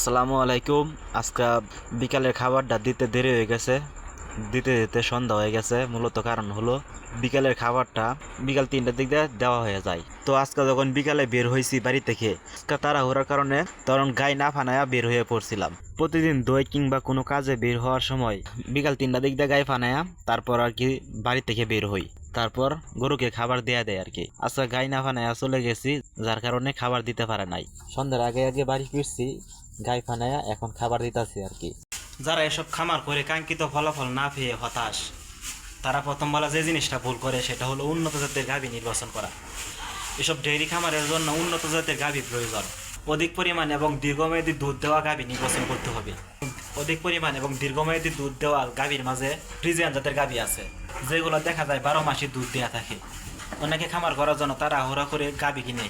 আসসালামু আলাইকুম। আজকে বিকালের খাবারটা দিতে দেরি হয়ে গেছে। দিতে দিতে সন্ধ্যা হয়ে গেছে। মূলত কারণ হলো বিকালের খাবারটা বিকাল তিনটার দিক দিয়ে দেওয়া হয়ে যায়। তো আজকে যখন বিকালে বের হয়েছি বাড়ি থেকে, আজকে তাড়াহুড়ার কারণে তখন গায়ে না ফানায়া বের হয়ে পড়ছিলাম। প্রতিদিন দই কিংবা কোনো কাজে বের হওয়ার সময় বিকাল তিনটার দিক দিয়ে গায়ে ফানায়া, তারপর আর কি বাড়ি থেকে বের হই। তারপর গরুকে খাবার দেয়া দেয় আর কি আজকে গাই না ফানায়া চলে গেছি, যার কারণে খাবার দিতে পারে নাই। সন্ধ্যার আগে আগে বাড়ি ফিরছি, গাই ফানায়া এখন খাবার দিতেছি আর কি যারা এসব খামার করে কাঙ্ক্ষিত ফলাফল না পেয়ে হতাশ, তারা প্রথম বলা যে জিনিসটা ভুল করে, সেটা হলো উন্নত জাতের গাভী নির্বাচন করা। এসব ডেইরি খামারের জন্য উন্নত জাতের গাভী প্রয়োজন। অধিক পরিমাণ এবং দীর্ঘমেয়াদী দুধ দেওয়া গাভী নির্বাচন করতে হবে। অধিক পরিমাণ এবং দীর্ঘমেয়াদী দুধ দেওয়া গাভীর মাঝে ফ্রিজিয়ান জাতের গাভী আছে, যেগুলো দেখা যায় বারো মাসে দুধ দেওয়া থাকে। অনেকে খামার করার জন্য তারা হোরা করে গাভী কিনে।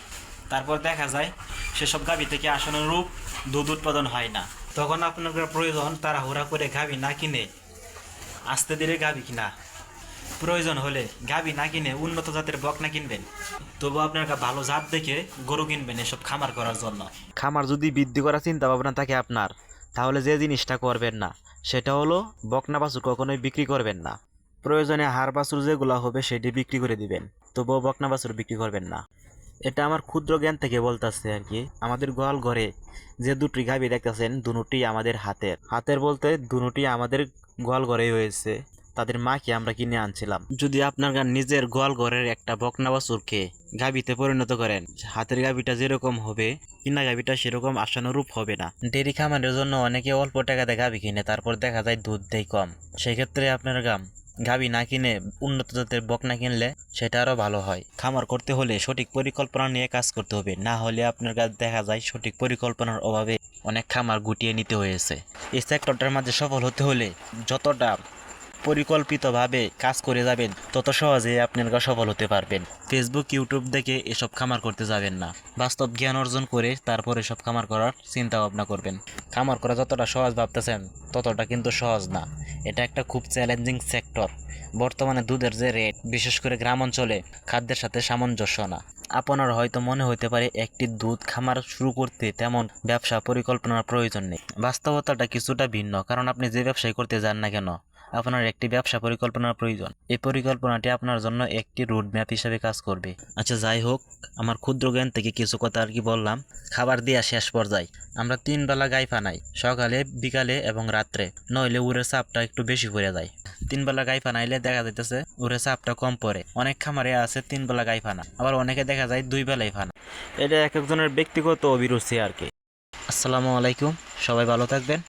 তারপর দেখা যায়, সেসব গাভী থেকে আসানুরূপ দুধ উৎপাদন হয় না। তখন আপনার প্রয়োজন তারা হোরা করে গাভী না কিনে, আস্তে ধীরে গাভী কিনা। প্রয়োজন হলে গাভী না কিনে উন্নত জাতের বক না কিনবেন। তবু আপনার ভালো জাত দেখে গরু কিনবেন এসব খামার করার জন্য। খামার যদি বৃদ্ধি করার চিন্তা ভাবনা থাকে আপনার তাহলে যে জিনিসটা করবেন না, সেটা হলো বকনা বাছুর কখনোই বিক্রি করবেন না। প্রয়োজনে হাড় বাছুর যেগুলো হবে সেটি বিক্রি করে দিবেন, তবুও বকনা বাছুর বিক্রি করবেন না। এটা আমার ক্ষুদ্র জ্ঞান থেকে বলতেছে আর কি, আমাদের গোয়াল ঘরে যে দুটি গাভী দেখতেছেন, দুটি আমাদের হাতের। হাতের বলতে দুটি আমাদের গোয়াল ঘরেই হয়েছে। তাদের মাকে আমরা কিনে আনছিলাম। যদি আপনার নিজের গোয়াল ঘরের একটা বকনা বাছুরকে গাভীতে পরিণত করেন হাতের গাভীটা যেরকম হবে কিনা গাভীটা সেরকম আশানুরূপ হবে না। ডেরি খামারের জন্য অনেকে অল্প টাকাতে গাভী কিনে তারপর দেখা যায় দুধ দেয় কম। সেক্ষেত্রে আপনার গাম গাভী না কিনে উন্নত জাতের বকনা কিনলে সেটা আরও ভালো হয়। খামার করতে হলে সঠিক পরিকল্পনা নিয়ে কাজ করতে হবে। না হলে আপনার কাছে দেখা যায় সঠিক পরিকল্পনার অভাবে অনেক খামার গুটিয়ে নিতে হয়েছে। এই সেক্টরটার মাঝে সফল হতে হলে যতটা পরিকল্পিতভাবে কাজ করে যাবেন, তত সহজে আপনারা সফল হতে পারবেন। ফেসবুক ইউটিউব দেখে এসব খামার করতে যাবেন না। বাস্তব জ্ঞান অর্জন করে তারপর এসব খামার করার চিন্তা ভাবনা করবেন। খামার করা যতটা সহজ ভাবতেছেন, ততটা কিন্তু সহজ না। এটা একটা খুব চ্যালেঞ্জিং সেক্টর বর্তমানে দুধের যে রেট বিশেষ করে গ্রাম অঞ্চলে, খাদ্যের সাথে সামঞ্জস্য না। আপনার হয়তো মনে হতে পারে একটি দুধ খামার শুরু করতে তেমন ব্যবসা পরিকল্পনার প্রয়োজন নেই। বাস্তবতাটা কিছুটা ভিন্ন, কারণ আপনি যে ব্যবসায় করতে যান না কেন আপনার একটি ব্যবসা পরিকল্পনার প্রয়োজন। এই পরিকল্পনাটি আপনার জন্য একটি রুট ম্যাপ হিসেবে কাজ করবে। আচ্ছা যাই হোক, আমার ক্ষুদ্র জ্ঞান থেকে কিছু কথা আর কি বললাম। খাবার দেওয়া শেষ পর্যায়ে। আমরা তিন বেলা গাই ফানাই, সকালে, বিকালে এবং রাত্রে। নইলে উড়ের চাপটা একটু বেশি পড়ে যায়। তিন বেলা গাই ফানাইলে দেখা যাইতেছে উড়ের চাপটা কম পড়ে। অনেক খামারে আছে তিন বেলা গাই ফানা, আবার অনেকে দেখা যায় দুই বেলায় ফানা। এটা এক একজনের ব্যক্তিগত অভিরুচি আর কি। আসসালামু আলাইকুম, সবাই ভালো থাকবেন।